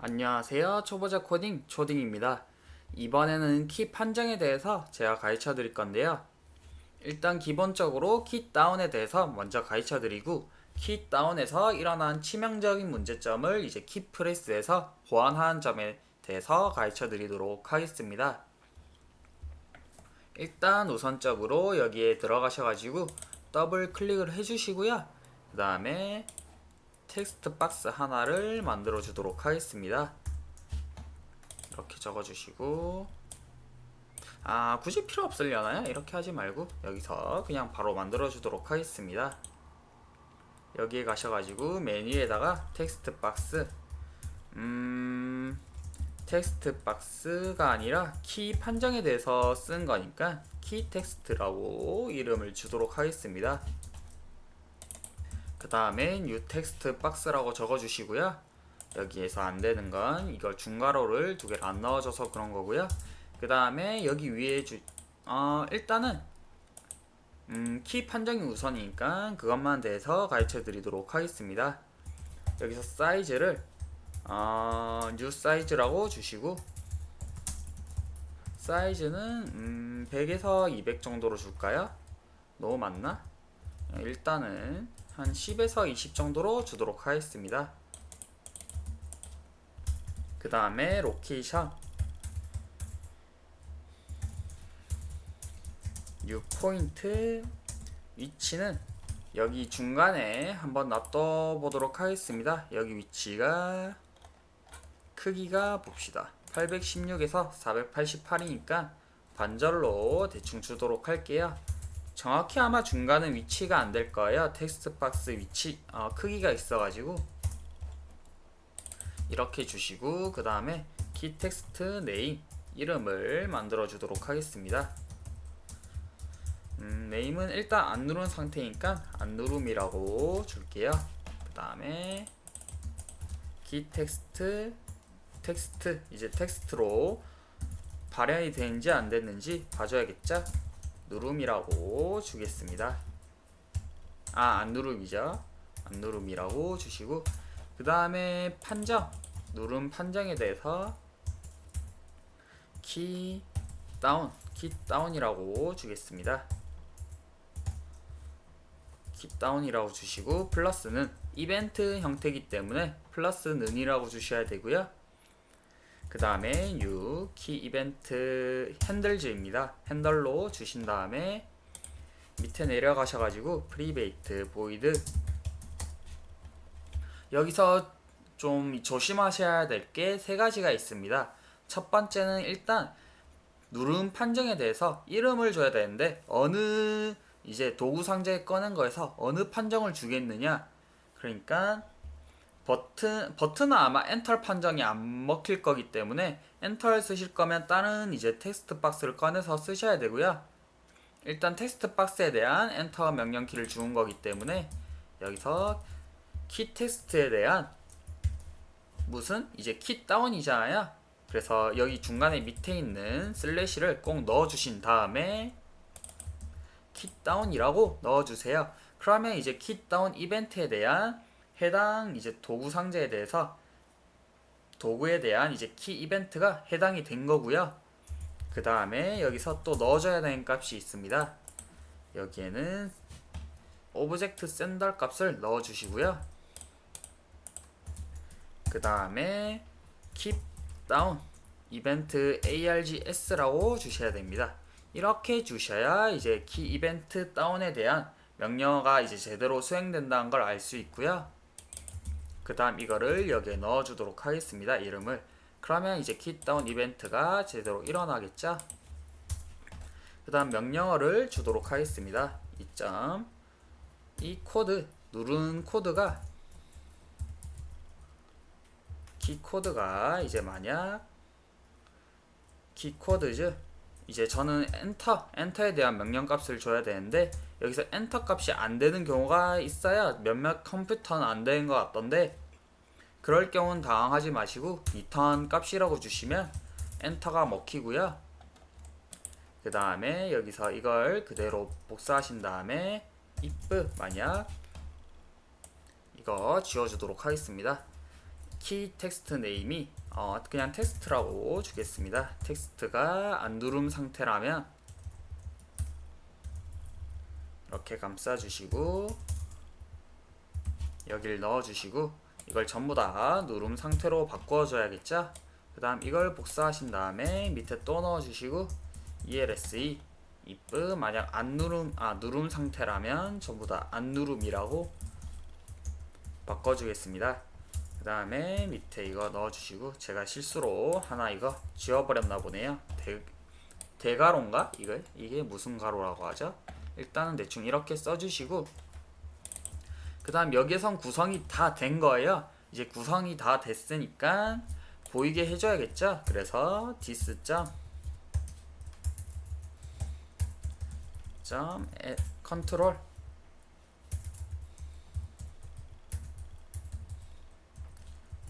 안녕하세요. 초보자 코딩 초딩입니다. 이번에는 키 판정에 대해서 제가 가르쳐 드릴 건데요. 일단 기본적으로 키 다운에 대해서 먼저 가르쳐 드리고 키 다운에서 일어난 치명적인 문제점을 이제 키 프레스에서 보완하는 점에 대해서 가르쳐 드리도록 하겠습니다. 일단 우선적으로 여기에 들어가셔가지고 더블 클릭을 해주시고요. 그 다음에 텍스트 박스 하나를 만들어 주도록 하겠습니다. 이렇게 적어 주시고 아 굳이 필요 없으려나요? 이렇게 하지 말고 여기서 그냥 바로 만들어 주도록 하겠습니다. 여기에 가셔가지고 메뉴에다가 텍스트 박스 음 텍스트 박스가 아니라 키 판정에 대해서 쓴 거니까 키 텍스트라고 이름을 주도록 하겠습니다. 그 다음에 new 텍스트 박스라고 적어주시고요. 여기에서 안 되는 건 이걸 중괄호를 두 개를 안 넣어줘서 그런 거고요. 그 다음에 여기 위에 주, 어, 일단은 음, 키 판정이 우선이니까 그것만 대해서 가르쳐 드리도록 하겠습니다. 여기서 사이즈를 어, new 사이즈라고 주시고 사이즈는 음, 100에서 200 정도로 줄까요? 너무 많나? 일단은 한 10에서 20 정도로 주도록 하겠습니다. 그 다음에 로케이션 뉴 포인트 위치는 여기 중간에 한번 놔둬 보도록 하겠습니다. 여기 위치가 크기가 봅시다. 816에서 488이니까 반절로 대충 주도록 할게요. 정확히 아마 중간은 위치가 안 될 거예요. 텍스트 박스 위치 어, 크기가 있어가지고 이렇게 주시고 그 다음에 키 텍스트 네임 이름을 만들어 주도록 하겠습니다. 음, 네임은 일단 안 누른 상태니까 안 누름이라고 줄게요. 그 다음에 키 텍스트 텍스트 이제 텍스트로 발현이 되는지 안 됐는지 봐줘야겠죠? 누름이라고 주겠습니다. 아, 안 누름이죠. 안 누름이라고 주시고 그 다음에 판정 누름 판정에 대해서 키 다운 키 다운이라고 주겠습니다. 키 다운이라고 주시고 플러스는 이벤트 형태이기 때문에 플러스는이라고 주셔야 되고요. 그 다음에 new 키 이벤트 핸들즈입니다. 핸들로 주신 다음에 밑에 내려가셔가지고 프리베이트 보이드 여기서 좀 조심하셔야 될 게 세 가지가 있습니다. 첫 번째는 일단 누름 판정에 대해서 이름을 줘야 되는데 어느 이제 도구 상자에 꺼낸 거에서 어느 판정을 주겠느냐 그러니까 버튼 버튼은 아마 엔터 판정이 안 먹힐 거기 때문에 엔터를 쓰실 거면 다른 이제 텍스트 박스를 꺼내서 쓰셔야 되고요. 일단 텍스트 박스에 대한 엔터 명령키를 주는 거기 때문에 여기서 키 텍스트에 대한 무슨 이제 키 다운이잖아요. 그래서 여기 중간에 밑에 있는 슬래시를 꼭 넣어 주신 다음에 키 다운이라고 넣어 주세요. 그러면 이제 키 다운 이벤트에 대한 해당 이제 도구 상자에 대해서 도구에 대한 이제 키 이벤트가 해당이 된 거고요. 그 다음에 여기서 또 넣어줘야 되는 값이 있습니다. 여기에는 오브젝트 샌들 값을 넣어주시고요. 그 다음에 keep down 이벤트 args라고 주셔야 됩니다. 이렇게 주셔야 이제 키 이벤트 다운에 대한 명령어가 이제 제대로 수행된다는 걸 알 수 있고요. 그 다음 이거를 여기에 넣어 주도록 하겠습니다. 이름을. 그러면 이제 킷다운 이벤트가 제대로 일어나겠죠? 그 다음 명령어를 주도록 하겠습니다. 이점 이 코드 누른 코드가 키 코드가 이제 만약 키 코드즈 이제 저는 엔터 엔터에 대한 명령 값을 줘야 되는데 여기서 엔터 값이 안 되는 경우가 있어요. 몇몇 컴퓨터는 안 되는 것 같던데 그럴 경우는 당황하지 마시고 리턴 값이라고 주시면 엔터가 먹히고요. 그 다음에 여기서 이걸 그대로 복사하신 다음에 if 만약 이거 지워주도록 하겠습니다. 키 텍스트 네임이 어, 그냥 텍스트라고 주겠습니다. 텍스트가 안 누름 상태라면 이렇게 감싸주시고 여기를 넣어주시고 이걸 전부 다 누름 상태로 바꿔줘야겠죠? 그 다음 이걸 복사하신 다음에 밑에 또 넣어주시고 ELSE if 만약 안 누름 아 누름 상태라면 전부 다 안 누름이라고 바꿔주겠습니다. 그 다음에 밑에 이거 넣어주시고 제가 실수로 하나 이거 지워버렸나 보네요. 대, 대가로인가? 이거 이게 무슨 가로라고 하죠? 일단은 대충 이렇게 써주시고 그 다음 여기선 구성이 다 된 거예요. 이제 구성이 다 됐으니까 보이게 해줘야겠죠? 그래서 this 점점 에, 컨트롤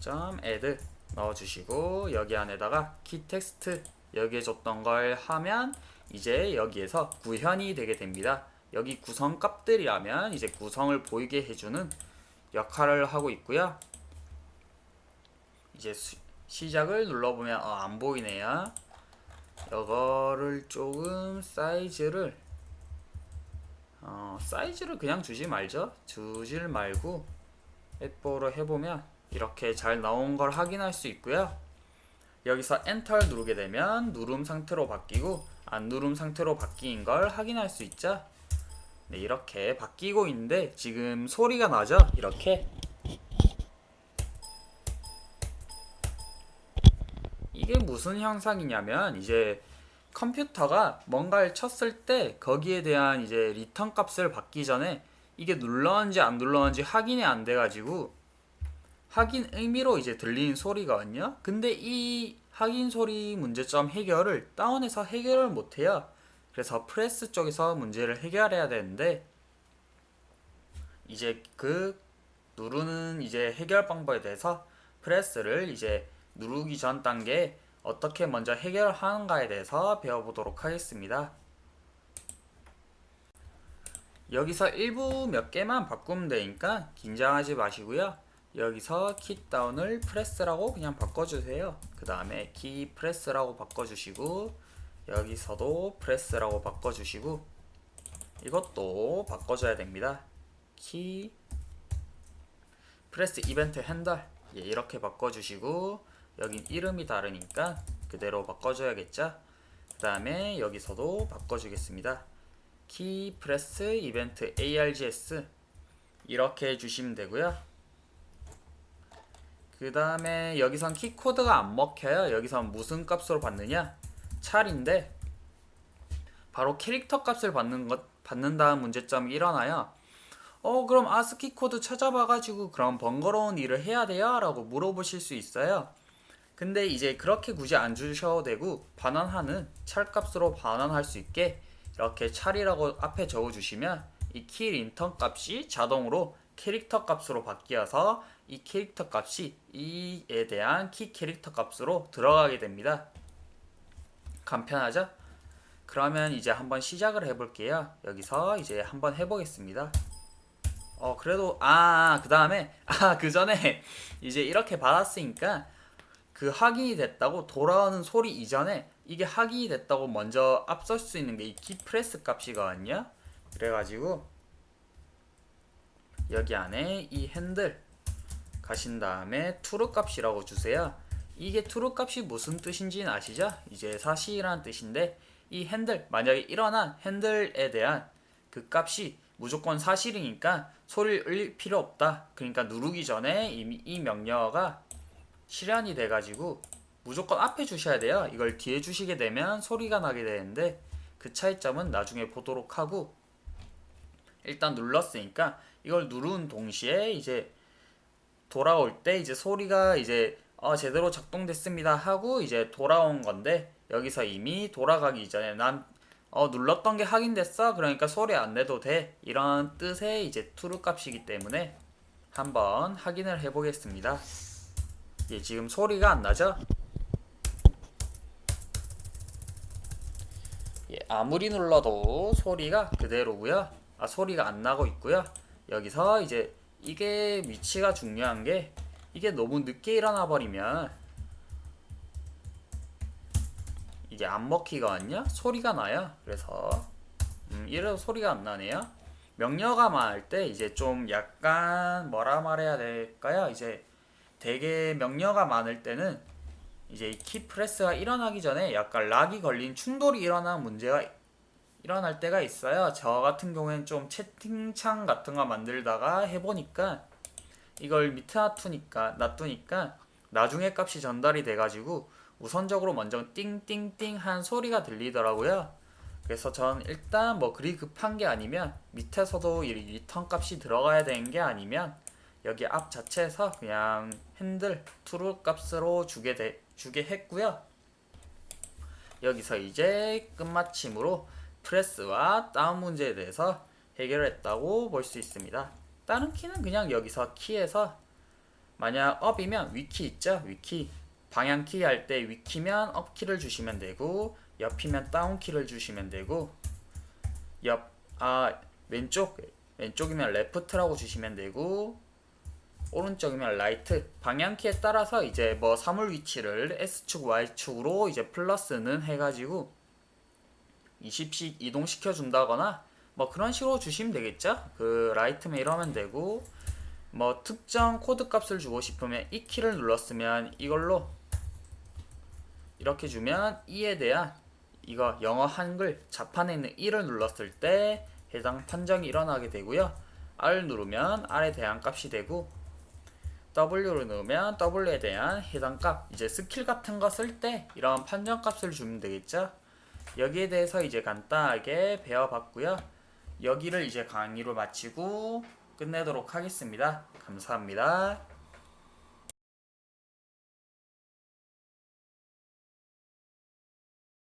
점 add 넣어주시고 여기 안에다가 키 텍스트 여기에 줬던 걸 하면 이제 여기에서 구현이 되게 됩니다. 여기 구성 값들이라면 이제 구성을 보이게 해주는 역할을 하고 있고요. 이제 수, 시작을 눌러보면 어, 안 보이네요. 이거를 조금 사이즈를 어, 사이즈를 그냥 주지 말죠. 주질 말고 F4로 해보면 이렇게 잘 나온 걸 확인할 수 있고요. 여기서 엔터를 누르게 되면 누름 상태로 바뀌고 안 누름 상태로 바뀐 걸 확인할 수 있죠. 네, 이렇게 바뀌고 있는데 지금 소리가 나죠? 이렇게 이게 무슨 현상이냐면 이제 컴퓨터가 뭔가를 쳤을 때 거기에 대한 이제 리턴 값을 받기 전에 이게 눌렀는지 안 눌렀는지 확인이 안 돼가지고 확인 의미로 이제 들리는 소리거든요. 근데 이 확인 소리 문제점 해결을 다운해서 해결을 못해요. 그래서 프레스 쪽에서 문제를 해결해야 되는데 이제 그 누르는 이제 해결 방법에 대해서 프레스를 이제 누르기 전 단계에 어떻게 먼저 해결하는가에 대해서 배워보도록 하겠습니다. 여기서 일부 몇 개만 바꾸면 되니까 긴장하지 마시고요. 여기서 키 다운을 프레스라고 그냥 바꿔주세요. 그 다음에 키 프레스라고 바꿔주시고 여기서도 프레스라고 바꿔주시고 이것도 바꿔줘야 됩니다. 키 프레스 이벤트 핸들 예, 이렇게 바꿔주시고 여긴 이름이 다르니까 그대로 바꿔줘야겠죠. 그 다음에 여기서도 바꿔주겠습니다. 키 프레스 이벤트 args 이렇게 해주시면 되고요. 그 다음에 여기선 키 코드가 안 먹혀요. 여기선 무슨 값으로 받느냐? 찰인데 바로 캐릭터 값을 받는 것 받는다는 문제점이 일어나요. 어 그럼 아스키 코드 찾아봐가지고 그럼 번거로운 일을 해야 돼요? 라고 물어보실 수 있어요. 근데 이제 그렇게 굳이 안 주셔도 되고 반환하는 찰값으로 반환할 수 있게 이렇게 찰이라고 앞에 적어주시면 이키 린턴 값이 자동으로 캐릭터 값으로 바뀌어서 이 캐릭터 값이 이에 대한 키 캐릭터 값으로 들어가게 됩니다. 간편하죠? 그러면 이제 한번 시작을 해볼게요. 여기서 이제 한번 해보겠습니다. 어 그래도 아 그 다음에 아 그 전에 이제 이렇게 받았으니까 그 확인이 됐다고 돌아오는 소리 이전에 이게 확인이 됐다고 먼저 앞설 수 있는 게 이 키프레스 값이거든요. 그래가지고 여기 안에 이 핸들 가신 다음에 트루 값이라고 주세요. 이게 트루 값이 무슨 뜻인지는 아시죠? 이제 사실이라는 뜻인데 이 핸들 만약에 일어난 핸들에 대한 그 값이 무조건 사실이니까 소리를 울릴 필요 없다. 그러니까 누르기 전에 이미 이 명령어가 실현이 돼가지고 무조건 앞에 주셔야 돼요. 이걸 뒤에 주시게 되면 소리가 나게 되는데 그 차이점은 나중에 보도록 하고 일단 눌렀으니까 이걸 누른 동시에 이제 돌아올 때 이제 소리가 이제 어, 제대로 작동됐습니다 하고 이제 돌아온 건데 여기서 이미 돌아가기 전에 난 어, 눌렀던 게 확인됐어 그러니까 소리 안 내도 돼 이런 뜻의 이제 트루 값이기 때문에 한번 확인을 해 보겠습니다 예, 지금 소리가 안 나죠? 예, 아무리 눌러도 소리가 그대로고요. 아, 소리가 안 나고 있고요. 여기서 이제 이게 위치가 중요한 게 이게 너무 늦게 일어나 버리면 이게 안 먹히거든요. 소리가 나요. 그래서 음, 이래도 소리가 안 나네요. 명령어가 많을 때 이제 좀 약간 뭐라 말해야 될까요? 이제 되게 명령어가 많을 때는 이제 이 키프레스가 일어나기 전에 약간 락이 걸린 충돌이 일어나는 문제가 일어날 때가 있어요. 저 같은 경우에는 좀 채팅창 같은 거 만들다가 해보니까 이걸 밑에 놔두니까 놔두니까 나중에 값이 전달이 돼가지고 우선적으로 먼저 띵띵띵 한 소리가 들리더라고요. 그래서 전 일단 뭐 그리 급한 게 아니면 밑에서도 이 리턴 값이 들어가야 되는 게 아니면 여기 앞 자체에서 그냥 핸들 트루 값으로 주게 돼, 주게 했고요. 여기서 이제 끝마침으로 프레스와 다운 문제에 대해서 해결했다고 볼 수 있습니다. 다른 키는 그냥 여기서 키에서 만약 업이면 위키 있죠? 위키 방향키 할 때 위키면 업 키를 주시면 되고 옆이면 다운 키를 주시면 되고 옆 아 왼쪽 왼쪽이면 레프트라고 주시면 되고 오른쪽이면 라이트 방향키에 따라서 이제 뭐 사물 위치를 S축 Y축으로 이제 플러스는 해가지고 20씩 이동시켜 준다거나 뭐 그런 식으로 주시면 되겠죠 그 라이트면 이러면 되고 뭐 특정 코드 값을 주고 싶으면 이 키를 눌렀으면 이걸로 이렇게 주면 이에 대한 이거 영어 한글 자판에 있는 1을 눌렀을 때 해당 판정이 일어나게 되고요. R 누르면 R에 대한 값이 되고 W를 누르면 W에 대한 해당 값 이제 스킬 같은 거 쓸 때 이런 판정 값을 주면 되겠죠. 여기에 대해서 이제 간단하게 배워봤고요. 여기를 이제 강의로 마치고 끝내도록 하겠습니다. 감사합니다.